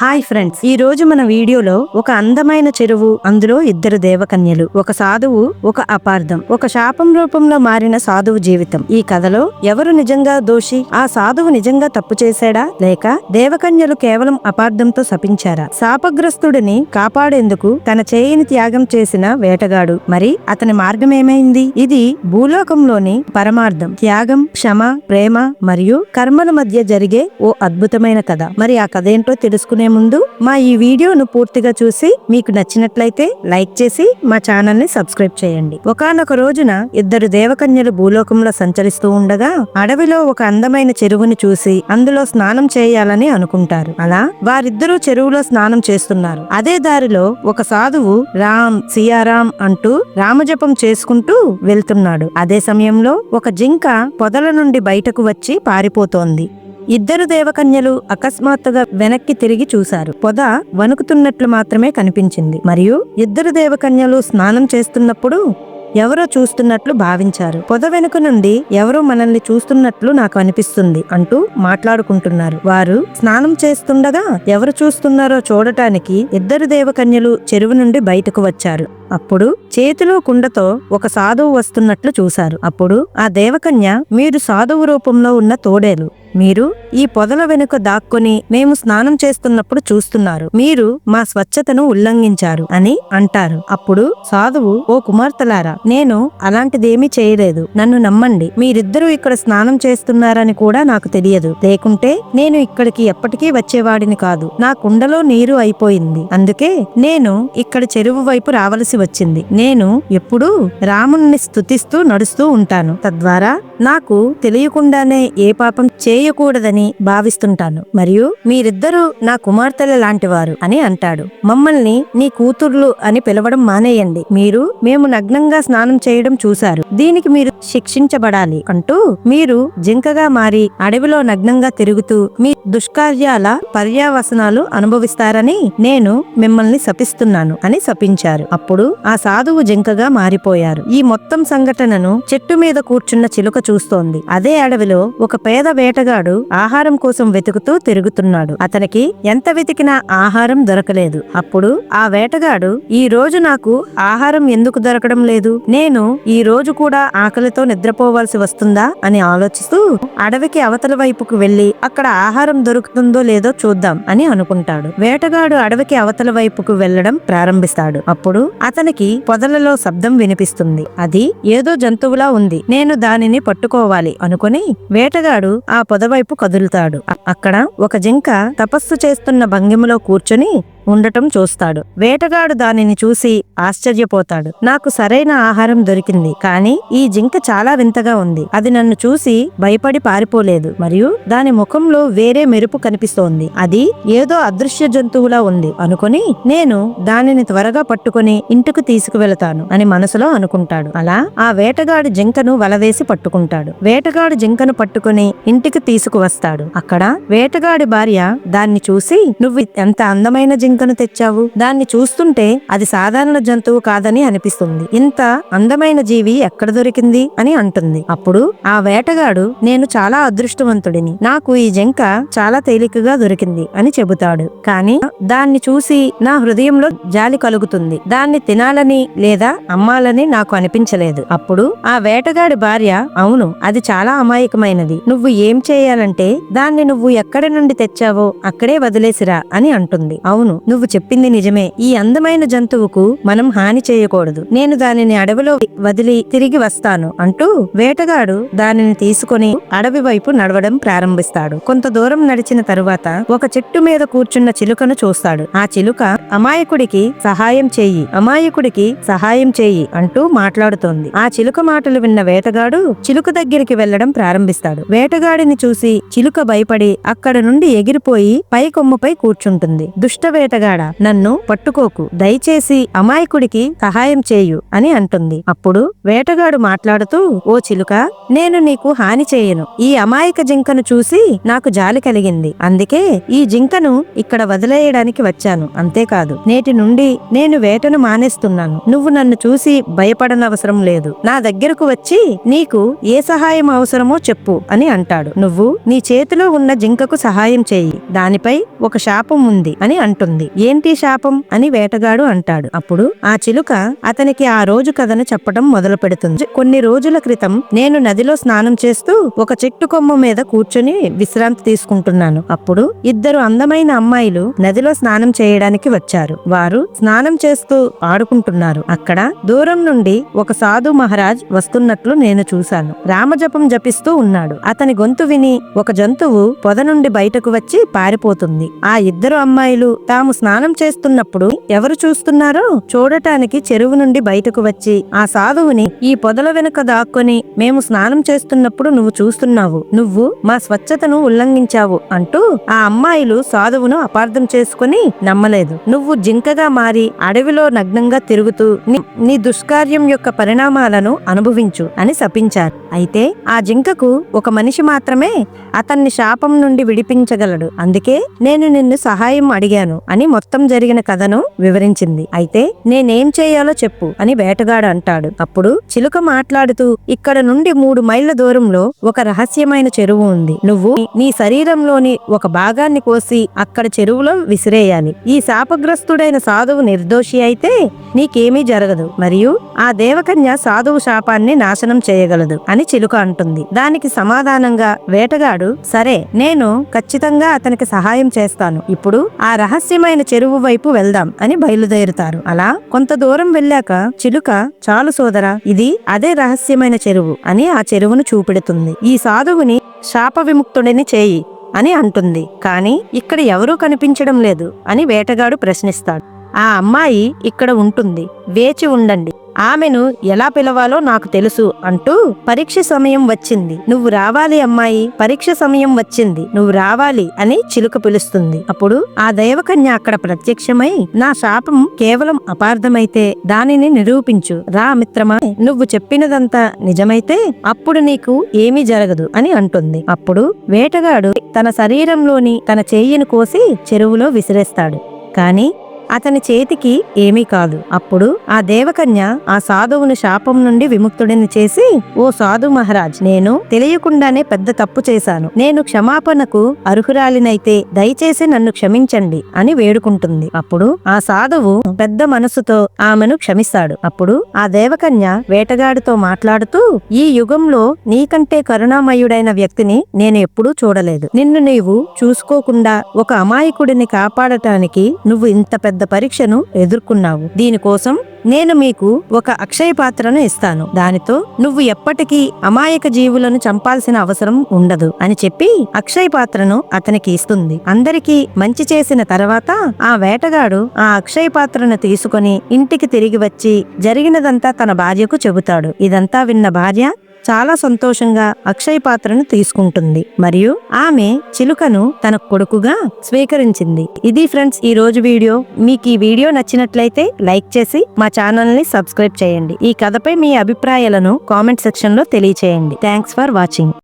Hi friends ఈ రోజు మన వీడియోలో ఒక అందమైన చెరువు అందులో ఇద్దరు దేవకన్యలు ఒక సాధువు ఒక అపార్థం. ఒక శాపం రూపంలో మారిన సాధువు జీవితం. ఈ కథలో ఎవరు నిజంగా దోషి ఆ సాధువు నిజంగా తప్పు చేశాడా లేక దేవకన్యలు కేవలం అపార్థంతో శపించారా? శాపగ్రస్తుడిని కాపాడేందుకు తన చేయిని త్యాగం చేసిన వేటగాడు మరి అతని మార్గం ఏమైంది ఇది భూలోకంలోని పరమార్థం. త్యాగం క్షమ ప్రేమ మరియు కర్మల మధ్య జరిగే ఓ అద్భుతమైన కథ. మరి ఆ కథ ఏంటో తెలుసుకునే ముందు మా ఈ వీడియోను పూర్తిగా చూసి మీకు నచ్చినట్లయితే లైక్ చేసి మా ఛానల్ని సబ్స్క్రైబ్ చేయండి. ఒకానొక రోజున ఇద్దరు దేవకన్యలు భూలోకంలో సంచరిస్తూ ఉండగా అడవిలో ఒక అందమైన చెరువుని చూసి అందులో స్నానం చేయాలని అనుకుంటారు. అలా వారిద్దరూ చెరువులో స్నానం చేస్తున్నారు. అదే దారిలో ఒక సాధువు రామ్ సియారాం అంటూ రామజపం చేసుకుంటూ వెళ్తున్నాడు. అదే సమయంలో ఒక జింక పొదల నుండి బయటకు వచ్చి పారిపోతోంది. ఇద్దరు దేవకన్యలు అకస్మాత్తుగా వెనక్కి తిరిగి చూశారు. పొద వణుకుతున్నట్లు మాత్రమే కనిపించింది. మరియు ఇద్దరు దేవకన్యలు స్నానం చేస్తున్నప్పుడు ఎవరో చూస్తున్నట్లు భావించారు. పొద వెనుక నుండి ఎవరో మనల్ని చూస్తున్నట్లు నాకు అనిపిస్తుంది అంటూ మాట్లాడుకుంటున్నారు. వారు స్నానం చేస్తుండగా ఎవరు చూస్తున్నారో చూడటానికి ఇద్దరు దేవకన్యలు చెరువు నుండి బయటకు వచ్చారు. అప్పుడు చేతిలో కుండతో ఒక సాధువు వస్తున్నట్లు చూశారు. అప్పుడు ఆ దేవకన్య మీరు సాధువు రూపంలో ఉన్న తోడేలు. మీరు ఈ పొదల వెనుక దాక్కుని మేము స్నానం చేస్తున్నప్పుడు చూస్తున్నారు. మీరు మా స్వచ్ఛతను ఉల్లంఘించారు అని అంటారు. అప్పుడు సాధువు ఓ కుమార్తెలారా నేను అలాంటిదేమీ చేయలేదు. నన్ను నమ్మండి. మీరిద్దరూ ఇక్కడ స్నానం చేస్తున్నారని కూడా నాకు తెలియదు. లేకుంటే నేను ఇక్కడికి ఎప్పటికీ వచ్చేవాడిని కాదు. నా కుండలో నీరు అయిపోయింది. అందుకే నేను ఇక్కడ చెరువు వైపు రావలసి వచ్చింది. నేను ఎప్పుడూ రాముణ్ణి స్తుతిస్తూ నడుస్తూ ఉంటాను. తద్వారా నాకు తెలియకుండానే ఏ పాపం చేయకూడదని భావిస్తుంటాను. మరియు మీరిద్దరూ నా కుమార్తెల లాంటివారు అని అంటాడు. మమ్మల్ని నీ కూతుర్లు అని పిలవడం మానేయండి. మీరు మేము నగ్నంగా స్నానం చేయడం చూశారు. దీనికి మీరు శిక్షించబడాలి అంటూ మీరు జింకగా మారి అడవిలో నగ్నంగా తిరుగుతూ మీ దుష్కార్యాల పర్యావసనాలు అనుభవిస్తారని నేను మిమ్మల్ని శపిస్తున్నాను అని శపించారు. అప్పుడు ఆ సాధువు జింకగా మారిపోయారు. ఈ మొత్తం సంఘటనను చెట్టు మీద కూర్చున్న చిలుక చూస్తోంది. అదే అడవిలో ఒక పేద వేటగా వేటగాడు ఆహారం కోసం వెతుకుతూ తిరుగుతున్నాడు. అతనికి ఎంత వెతికినా ఆహారం దొరకలేదు. అప్పుడు ఆ వేటగాడు ఈ రోజు నాకు ఆహారం ఎందుకు దొరకడం లేదు? నేను ఈ రోజు కూడా ఆకలితో నిద్రపోవాల్సి వస్తుందా? అని ఆలోచిస్తూ అడవికి అవతల వైపుకు వెళ్ళి అక్కడ ఆహారం దొరుకుతుందో లేదో చూద్దాం అని అనుకుంటాడు. వేటగాడు అడవికి అవతల వైపుకు వెళ్ళడం ప్రారంభిస్తాడు. అప్పుడు అతనికి పొదలలో శబ్దం వినిపిస్తుంది. అది ఏదో జంతువులా ఉంది. నేను దానిని పట్టుకోవాలి అనుకుని వేటగాడు ఆ పొదవైపు కదులుతాడు. అక్కడ ఒక జింక తపస్సు చేస్తున్న భంగిమలో కూర్చొని ఉండటం చూస్తాడు. వేటగాడు దానిని చూసి ఆశ్చర్యపోతాడు. నాకు సరైన ఆహారం దొరికింది కానీ ఈ జింక చాలా వింతగా ఉంది. అది నన్ను చూసి భయపడి పారిపోలేదు మరియు దాని ముఖంలో వేరే మెరుపు కనిపిస్తోంది. అది ఏదో అదృశ్య జంతువులా ఉంది అనుకుని నేను దానిని త్వరగా పట్టుకుని ఇంటికి తీసుకువెళతాను అని మనసులో అనుకుంటాడు. అలా ఆ వేటగాడు జింకను వలవేసి పట్టుకుంటాడు. వేటగాడు జింకను పట్టుకుని ఇంటికి తీసుకువస్తాడు. అక్కడ వేటగాడి భార్య దాన్ని చూసి నువ్వు ఎంత అందమైన జింక జింకను తెచ్చావు? దాన్ని చూస్తుంటే అది సాధారణ జంతువు కాదని అనిపిస్తుంది. ఇంత అందమైన జీవి ఎక్కడ దొరికింది? అని అంటుంది. అప్పుడు ఆ వేటగాడు నేను చాలా అదృష్టవంతుడిని. నాకు ఈ జింక చాలా తేలికగా దొరికింది అని చెబుతాడు. కానీ దాన్ని చూసి నా హృదయంలో జాలి కలుగుతుంది. దాన్ని తినాలని లేదా అమ్మాలని నాకు అనిపించలేదు. అప్పుడు ఆ వేటగాడి భార్య అవును అది చాలా అమాయకమైనది. నువ్వు ఏం చేయాలంటే దాన్ని నువ్వు ఎక్కడి నుండి తెచ్చావో అక్కడే వదిలేసిరా అని అంటుంది. అవును నువ్వు చెప్పింది నిజమే. ఈ అందమైన జంతువుకు మనం హాని చేయకూడదు. నేను దానిని అడవిలో వదిలి తిరిగి వస్తాను అంటూ వేటగాడు దానిని తీసుకొని అడవి వైపు నడవడం ప్రారంభిస్తాడు. కొంత దూరం నడిచిన తరువాత ఒక చెట్టు మీద కూర్చున్న చిలుకను చూస్తాడు. ఆ చిలుక అమాయకుడికి సహాయం చేయి అమాయకుడికి సహాయం చేయి అంటూ మాట్లాడుతోంది. ఆ చిలుక మాటలు విన్న వేటగాడు చిలుక దగ్గరికి వెళ్ళడం ప్రారంభిస్తాడు. వేటగాడిని చూసి చిలుక భయపడి అక్కడ నుండి ఎగిరిపోయి పై కొమ్ముపై కూర్చుంటుంది. దుష్ట వేట వేటగాడ నన్ను పట్టుకోకు. దయచేసి అమాయకుడికి సహాయం చేయు అని అంటుంది. అప్పుడు వేటగాడు మాట్లాడుతూ ఓ చిలుక నేను నీకు హాని చేయను. ఈ అమాయక జింకను చూసి నాకు జాలి కలిగింది. అందుకే ఈ జింకను ఇక్కడ వదిలేయడానికి వచ్చాను. అంతేకాదు నేటి నుండి నేను వేటను మానేస్తున్నాను. నువ్వు నన్ను చూసి భయపడనవసరం లేదు. నా దగ్గరకు వచ్చి నీకు ఏ సహాయం అవసరమో చెప్పు అని అంటాడు. నువ్వు నీ చేతిలో ఉన్న జింకకు సహాయం చేయి. దానిపై ఒక శాపం ఉంది అని అంటుంది. ఏంటి శాపం? అని వేటగాడు అంటాడు. అప్పుడు ఆ చిలుక అతనికి ఆ రోజు కథను చెప్పడం మొదలు పెడుతుంది కొన్ని రోజుల క్రితం నేను నదిలో స్నానం చేస్తూ ఒక చెట్టు కొమ్మ మీద కూర్చొని విశ్రాంతి తీసుకుంటున్నాను. అప్పుడు ఇద్దరు అందమైన అమ్మాయిలు నదిలో స్నానం చేయడానికి వచ్చారు. వారు స్నానం చేస్తూ ఆడుకుంటున్నారు. అక్కడ దూరం నుండి ఒక సాధు మహారాజ్ వస్తున్నట్లు నేను చూశాను. రామజపం జపిస్తూ ఉన్నాడు. అతని గొంతు విని ఒక జంతువు పొద నుండి బయటకు వచ్చి పారిపోతుంది. ఆ ఇద్దరు అమ్మాయిలు తాము స్నానం చేస్తున్నప్పుడు ఎవరు చూస్తున్నారో చూడటానికి చెరువు నుండి బయటకు వచ్చి ఆ సాధువుని ఈ పొదల వెనుక దాక్కొని మేము స్నానం చేస్తున్నప్పుడు నువ్వు చూస్తున్నావు నువ్వు మా స్వచ్ఛతను ఉల్లంఘించావు అంటూ ఆ అమ్మాయిలు సాధువును అపార్థం చేసుకుని నమ్మలేదు. నువ్వు జింకగా మారి అడవిలో నగ్నంగా తిరుగుతూ నీ- నీ దుష్కార్యం యొక్క పరిణామాలను అనుభవించు అని శపించారు. అయితే ఆ జింకకు ఒక మనిషి మాత్రమే అతన్ని శాపం నుండి విడిపించగలడు. అందుకే నేను నిన్ను సహాయం అడిగాను అని మొత్తం జరిగిన కథను వివరించింది. అయితే నేనేం చేయాలో చెప్పు అని వేటగాడు అంటాడు. అప్పుడు చిలుక మాట్లాడుతూ ఇక్కడ నుండి మూడు మైళ్ళ దూరంలో ఒక రహస్యమైన చెరువు ఉంది. నువ్వు నీ శరీరంలోని ఒక భాగాన్ని కోసి అక్కడ చెరువులో విసిరేయాలి. ఈ శాపగ్రస్తుడైన సాధువు నిర్దోషి అయితే నీకేమీ జరగదు. మరియు ఆ దేవకన్య సాధువు శాపాన్ని నాశనం చేయగలదు అని చిలుక అంటుంది. దానికి సమాధానంగా వేటగాడు సరే నేను ఖచ్చితంగా అతనికి సహాయం చేస్తాను. ఇప్పుడు ఆ రహస్యమైన చెరువు వైపు వెళ్దాం అని బయలుదేరుతారు. అలా కొంత దూరం వెళ్ళాక చిలుక చాలు సోదరా ఇది అదే రహస్యమైన చెరువు అని ఆ చెరువును చూపెడుతుంది. ఈ సాధువుని శాప విముక్తుడిని చేయి అని అంటుంది. కానీ ఇక్కడ ఎవరూ కనిపించడం లేదు అని వేటగాడు ప్రశ్నిస్తాడు. ఆ అమ్మాయి ఇక్కడ ఉంటుంది. వేచి ఉండండి. ఆమెను ఎలా పిలవాలో నాకు తెలుసు అంటూ పరీక్ష సమయం వచ్చింది. నువ్వు రావాలి అమ్మాయి పరీక్ష సమయం వచ్చింది. నువ్వు రావాలి అని చిలుక పిలుస్తుంది. అప్పుడు ఆ దైవకన్య అక్కడ ప్రత్యక్షమై నా శాపం కేవలం అపార్థమైతే దానిని నిరూపించు. రా మిత్రమా నువ్వు చెప్పినదంతా నిజమైతే అప్పుడు నీకు ఏమీ జరగదు అని అంటుంది. అప్పుడు వేటగాడు తన శరీరంలోని తన చెయ్యిని కోసి చెరువులో విసిరేస్తాడు. కానీ అతని చేతికి ఏమీ కాదు. అప్పుడు ఆ దేవకన్య ఆ సాధువుని శాపం నుండి విముక్తుడిని చేసి ఓ సాధు మహారాజ్ నేను తెలియకుండానే పెద్ద తప్పు చేశాను. నేను క్షమాపణకు అర్హురాలినైతే దయచేసి నన్ను క్షమించండి అని వేడుకుంటుంది. అప్పుడు ఆ సాధువు పెద్ద మనసుతో ఆమెను క్షమిస్తాడు. అప్పుడు ఆ దేవకన్య వేటగాడితో మాట్లాడుతూ ఈ యుగంలో నీకంటే కరుణామయుడైన వ్యక్తిని నేను ఎప్పుడూ చూడలేదు. నిన్ను నీవు చూసుకోకుండా ఒక అమాయకుడిని కాపాడటానికి నువ్వు ఇంత పెద్ద పెద్ద పరీక్షను ఎదుర్కొన్నావు. దీనికోసం నేను మీకు ఒక అక్షయ పాత్రను ఇస్తాను. దానితో నువ్వు ఎప్పటికీ అమాయక జీవులను చంపాల్సిన అవసరం ఉండదు అని చెప్పి అక్షయ పాత్రను అతనికి ఇస్తుంది. అందరికీ మంచి చేసిన తర్వాత ఆ వేటగాడు ఆ అక్షయ పాత్రను తీసుకొని ఇంటికి తిరిగి వచ్చి జరిగినదంతా తన భార్యకు చెబుతాడు. ఇదంతా విన్న భార్య చాలా సంతోషంగా అక్షయ పాత్రను తీసుకుంటుంది. మరియు ఆమె చిలుకను తన కొడుకుగా స్వీకరించింది. ఇది ఫ్రెండ్స్ ఈ రోజు వీడియో. మీకు ఈ వీడియో నచ్చినట్లయితే లైక్ చేసి మా ఛానల్ని సబ్స్క్రైబ్ చేయండి. ఈ కథపై మీ అభిప్రాయాలను కామెంట్ సెక్షన్లో తెలియచేయండి. Thanks for watching.